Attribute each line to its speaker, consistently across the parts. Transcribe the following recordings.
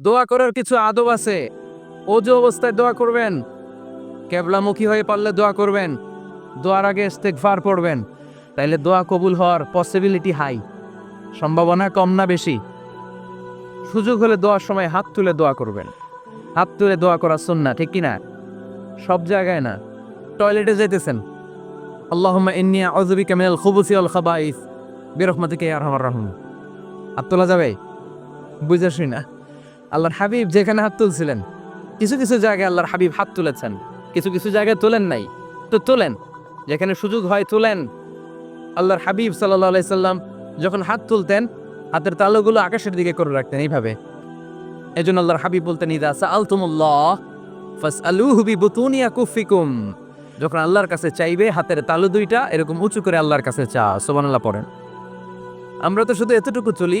Speaker 1: দোয়া করার কিছু আদব আছে। অজু অবস্থায় দোয়া করবেন। কেবলামুখী হয়ে পারলে দোয়া করবেন। দোয়ার আগে ইস্তেগফার পড়বেন। তাইলে দোয়া কবুল হওয়ার পসিবিলিটি হাই সম্ভাবনা কম না বেশি। সুযোগ হলে দোয়ার সময় হাত তুলে দোয়া করবেন। হাত তুলে দোয়া করা সুন্না ঠিক কিনা? সব জায়গায় না। টয়লেটে যেতেছেন আল্লাহুম্মা ইন্নী আউযু বিকা মিনাল খুবুসি ওয়াল খাবাইস। বিরহমাতিকা ইয়া আরহামার রাহিম। হাত তোলা যাবে? বুঝে শুই না আল্লাহর হাবিব যেখানে হাত তুলছিলেন, কিছু কিছু জায়গায় আল্লাহর হাবিব হাত তুলেছেন, কিছু কিছু জায়গায় তোলেন নাই। তো তোলেন, যেখানে সুযোগ হয় তোলেন। আল্লাহর হাবিব সাল্লাহ সাল্লাম যখন হাত তুলতেন, হাতের তালুগুলো আকাশের দিকে করে রাখতেন এইভাবে। এই জন্য আল্লাহর হাবিব বলতেন, ইদা সাআলতুমুল্লাহ, ফাসআলুহু বিবুতুনি আকুফিকুম যখন আল্লাহর কাছে চাইবে, হাতের তালু দুইটা এরকম উঁচু করে আল্লাহর কাছে চা, সুবহানাল্লাহ পড়েন। আমরা তো শুধু এতটুকু চলি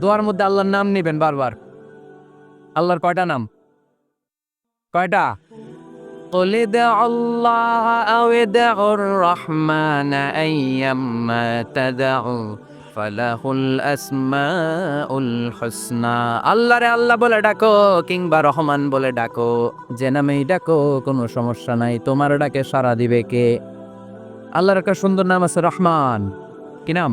Speaker 1: দোয়ার মধ্যে আল্লাহর নাম নেবেন বারবার আল্লাহর কয়টা নাম কয়টা قل ادعوا الله أو ادعوا الرحمن أيما تدعوا فله الأسماء الحسنى আল্লাহ রে আল্লাহ বলে ডাকো কিংবা রহমান বলে ডাকো যে নামেই ডাকো কোনো সমস্যা নাই তোমার ডাকে সারা দিবে কে আল্লাহর একটা সুন্দর নাম আছে রহমান কি নাম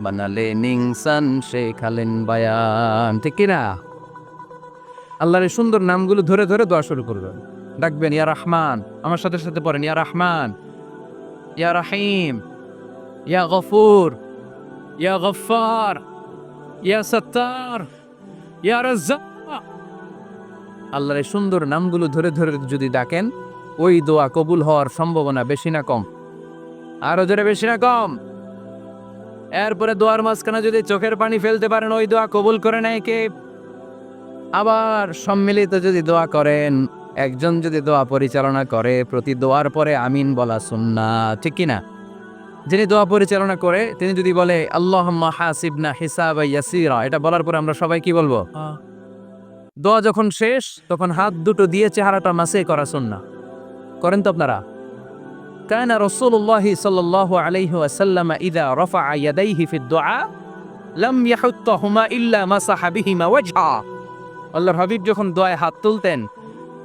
Speaker 1: বানালেন ইনসান শেখালেন বায়ান। ঠিক কিনা? আল্লাহর এই সুন্দর নামগুলো ধরে ধরে দোয়া শুরু করবেন। ডাকবেন, ইয়া রহমান। আমার সাথে সাথে পড়েন, ইয়া রহমান। ইয়া রাহিম। ইয়া গফুর। ইয়া গফার ইয়া সত্তার। ইয়া রাজ্জাক। আল্লাহর এই সুন্দর নামগুলো ধরে ধরে যদি ডাকেন, ওই দোয়া কবুল হওয়ার সম্ভাবনা বেশি না কম। আরও ধরে বেশি না কম। এরপরে দোয়ার মাঝখানে যদি চোখের পানি ফেলতে পারেন ওই দোয়া কবুল করে নেয় কে? আবার সম্মিলিত যদি দোয়া করেন একজন যদি দোয়া পরিচালনা করে প্রতি দোয়ার পরে আমিন বলা সুন্না ঠিক কি না? যিনি দোয়া পরিচালনা করে তিনি যদি বলে আল্লাহ হাসিবনা হিসাব ইয়াসিরা এটা বলার পরে আমরা সবাই কি বলব? দোয়া যখন শেষ তখন হাত দুটো দিয়ে চেহারাটা মাসে করা সুন্না করেন তো আপনারা? কানা রসুল্লাহ সাল্লাহ আলহি আসাল্লাম ইদা রফা ইয়াদাইহি ফি দোয়া লাম ইয়াহুত্তাহুমা ইল্লা মাসাহাবিহিমা ওয়াজহা। আল্লাহর হাবিব যখন দোয়ায় হাত তুলতেন,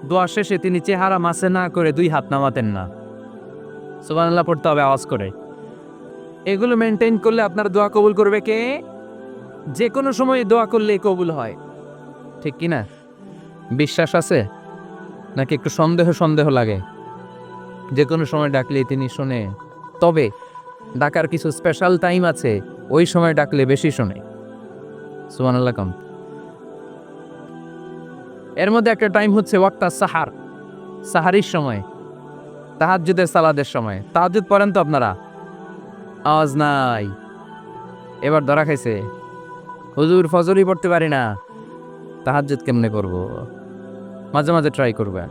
Speaker 1: দোয়া শেষে তিনি চেহারা মাসে না করে দুই হাত নামাতেন না। সুবহানাল্লাহ, পড়তে হবে আওয়াজ করে। এগুলো মেনটেন করলে আপনার দোয়া কবুল করবে কে? যে কোনো সময় দোয়া করলে কবুল হয়। ঠিক কি না বিশ্বাস আছে? নাকি একটু সন্দেহ সন্দেহ লাগে? যে কোনো সময় ডাকলে তিনি শোনে। তবে ডাকার কিছু স্পেশাল টাইম আছে, ওই সময় ডাকলে বেশি শোনে। সুবহানাল্লাহ কম। এর মধ্যে একটা টাইম হচ্ছে ওয়াক্তা সাহার সাহারির সময়, তাহাজ্জুদের সালাদের সময়। তাহাজ্জুদ পড়েন তো আপনারা? আওয়াজ নাই। এবার ধরা খাইছে। হুজুর ফজরই পড়তে পারি না। তাহাজ্জুদ কেমনে করব? মাঝে মাঝে ট্রাই করবেন।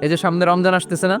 Speaker 1: এই যে সামনে রমজান আসতেছে না?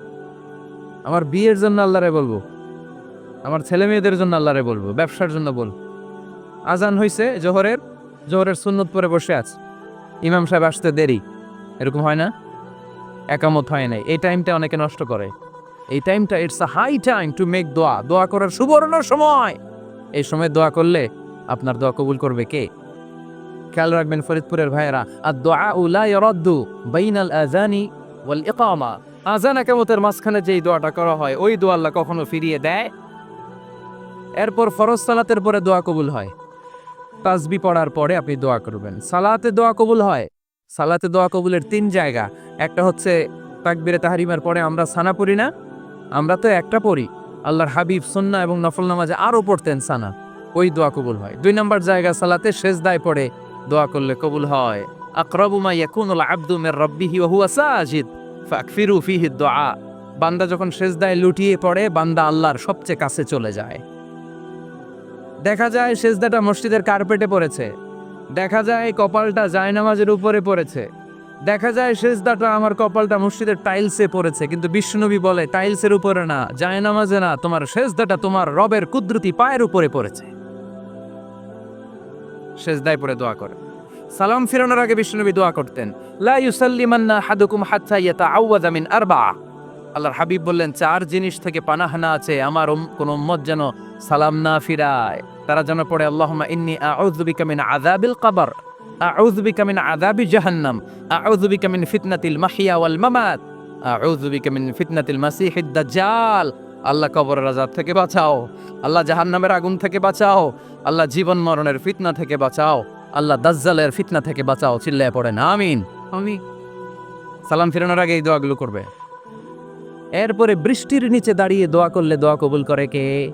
Speaker 1: আমার বিয়ের জন্য আল্লাহরে বলব। আমার ছেলে মেয়েদের জন্য আল্লাহরে বলব। ব্যবসার জন্য বলব। আজান হয়েছে জোহরের। জোহরের সুন্নত পরে বসে আছে। ইমাম সাহেব আসতে দেরি। এরকম হয় না? একামত হয় নাই। এই টাইমটা অনেকে নষ্ট করে। এই টাইমটা it's a high time to make দোয়া দোয়া করার সুবর্ণ সময়। এই সময় দোয়া করলে আপনার দোয়া কবুল করবে কে? খেয়াল রাখবেন ফরিদপুরের ভাইয়েরা। আর দোয়া উলা ইয়ারাদ্দু বাইনাল আজানি ওয়াল ইকামা। আজান একামতের মাঝখানে যেই দোয়াটা করা হয়, ওই দোয়া আল্লাহ কখনো ফিরিয়ে দেয়? এরপর ফরজ সালাতের পরে দোয়া কবুল হয়। তাজবি পড়ার পরে আপনি দোয়া করবেন। সালাতে দোয়া কবুল হয়। সালাতে দোয়া কবুলের তিন জায়গা। একটা হচ্ছে তাকবিরে তাহারিমার পরে আমরা সানা পড়ি না? আমরা তো একটা পড়ি। আল্লাহর হাবিব সুন্না এবং নফল নামাজে আরও পড়তেন সানা। ওই দোয়া কবুল হয়। দুই নম্বর জায়গা সালাতে শেষ দায় পড়ে দোয়া করলে কবুল হয়। আকরাবু মা ইয়াকুনুল আবদু মির রাব্বিহি ওয়া হুয়া সাজিদ। ফাকফিরু ফিহি দুআ বান্দা যখন সেজদায় লুটিয়ে পড়ে, বান্দা আল্লাহর সবচেয়ে কাছে চলে যায়। দেখা যায় সেজদাটা মসজিদের কার্পেটে পড়েছে। দেখা যায় কপালটা জায়নামাজের উপরে পড়েছে। দেখা যায় সেজদাটা আমার কপালটা মসজিদের টাইলসে পড়েছে, কিন্তু বিষ্ণুনবী বলে, টাইলসের উপরে না, জায়নামাজে না, তোমার সেজদাটা তোমার রবের কুদরতি পায়ের উপরে পড়েছে। সেজদায় পড়ে দোয়া করে। সালাম ফিরানোর আগে বিষ্ণুনবী দোয়া করতেন, লা ইউসাল্লিমান্না হাদুকুম হাত্তা ইয়াতাআওয়াযা মিন আরবা আল্লাহর হাবিব বললেন, চার জিনিস থেকে পানাহানা আছে আমার কোন উম্মত যেন সালাম না ফিরায়। তারা যেন পড়ে, আল্লাহুম্মা ইন্নী আউযু বিকা মিন আযাবিল কবর। আউযু বিকা মিন আযাবি জাহান্নাম। আউযু বিকা মিন ফিতনাতিল মাহিয়া ওয়াল মামাত। আউযু বিকা মিন ফিতনাতিল মাসিহিদ দাজ্জাল। আল্লাহ কবরের আযাব থেকে বাঁচাও। আল্লাহ জাহান্নামের আগুন থেকে বাঁচাও। আল্লাহ জীবন মরণের ফিতনা থেকে বাঁচাও। আল্লাহ দাজ্জালের ফিতনা থেকে বাঁচাও চিল্লায় পড়েন আমিন। আমি সালাম ফিরানোর আগে এই দোয়াগুলো করবে। এরপরে বৃষ্টির নিচে দাঁড়িয়ে দোয়া করলে দোয়া কবুল করে কে?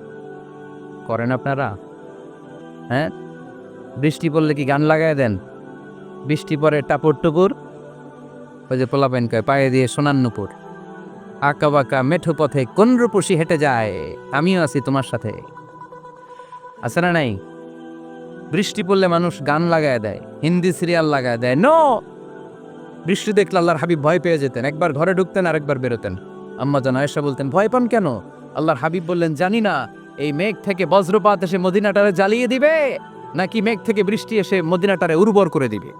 Speaker 1: করেন আপনারা? হ্যাঁ? বৃষ্টি পড়লে কি গান লাগায় দেন? বৃষ্টি পরে টাপুর টুপুর? ওই যে পোলাপেন কয় পায়ে দিয়ে সোনার নুপুর। আঁকা বাঁকা মেঠো পথে কোন রূপসী হেঁটে যায়? আমিও আছি তোমার সাথে। আছে না নাই? বৃষ্টি পড়লে মানুষ গান লাগায় দেয়, হিন্দি সিরিয়াল লাগায় দেয়। নো বৃষ্টি দেখলে আল্লাহর হাবিব ভয় পেয়ে যেতেন। একবার ঘরে ঢুকতেন, আরেকবার বেরোতেন। আম্মা জান আয়েশা বলতেন, ভয় পান কেন? আল্লাহর হাবিব বললেন, জানি না, এই মেঘ থেকে বজ্রপাত এসে মদিনাটারে জ্বালিয়ে দিবে, নাকি মেঘ থেকে বৃষ্টি এসে মদিনাটারে উর্বর করে দিবে?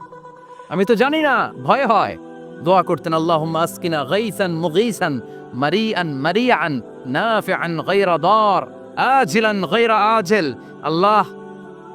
Speaker 1: আমি তো জানি না, ভয় হয়। দোয়া করতেন আল্লাহ আসকিনা গাইসান মুগিসান, মারিআন মারিআন, নাফিআন গায়রা দার, আজিলান গায়রা আজেল। আল্লাহ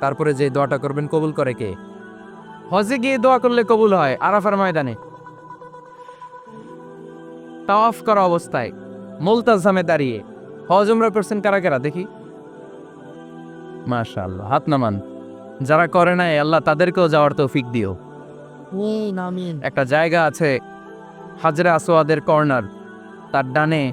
Speaker 1: তারপরে যে দোয়াটা করবেন কবুল করে কে? হজে গিয়ে দোয়া করলে কবুল হয় আরাফার ময়দানে। তাওয়াফ করা অবস্থায় মুলতাজামে দাঁড়িয়ে। হজ উমরা করছেন কারা কারা দেখি। মাশাআল্লাহ হাত নামান। যারা করে নাই আল্লাহ তাদেরকেও যাওয়ার তৌফিক দিও। একটা জায়গা আছে হাজরা আসোয়াদের কর্নার। তার ডানে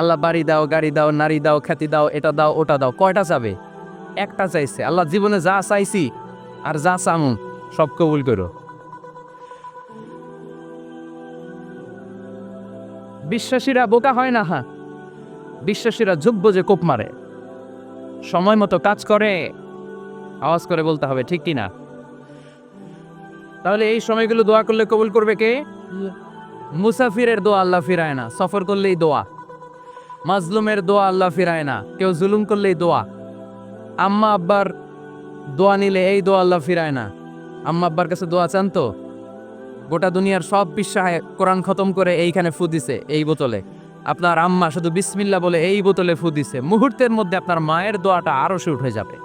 Speaker 1: আল্লাহ বাড়ি দাও, গাড়ি দাও, নারী দাও, খ্যাতি দাও, এটা দাও, ওটা দাও, কয়টা চাবে একটা চাইছে। আল্লাহ জীবনে যা চাইছি আর যা চামু সব কবুল করো। বিশ্বাসীরা বোকা হয় না হা বিশ্বাসীরা যোগ্য যে কোপ মারে। সময় মতো কাজ করে, আওয়াজ করে বলতে হবে, ঠিক কি না তাহলে এই সময়গুলো দোয়া করলে কবুল করবে কে? মুসাফিরের দোয়া আল্লাহ ফিরায় না, সফর করলেই দোয়া। মাজলুমের দোয়া আল্লাহ ফিরায় না। কেউ জুলুম করলেই দোয়া। আম্মা আব্বার দোয়া নিলে এই দোয়া আল্লাহ ফিরায় না। আম্মা আব্বার কাছে দোয়া চান তো? গোটা দুনিয়ার সব বিশ্বাহে কোরআন খতম করে এইখানে ফু দিছে, এই বোতলে। আপনার আম্মা শুধু বিসমিল্লা বলে এই বোতলে ফু দিছে। মুহূর্তের মধ্যে আপনার মায়ের দোয়াটা আরও সে উঠে যাবে।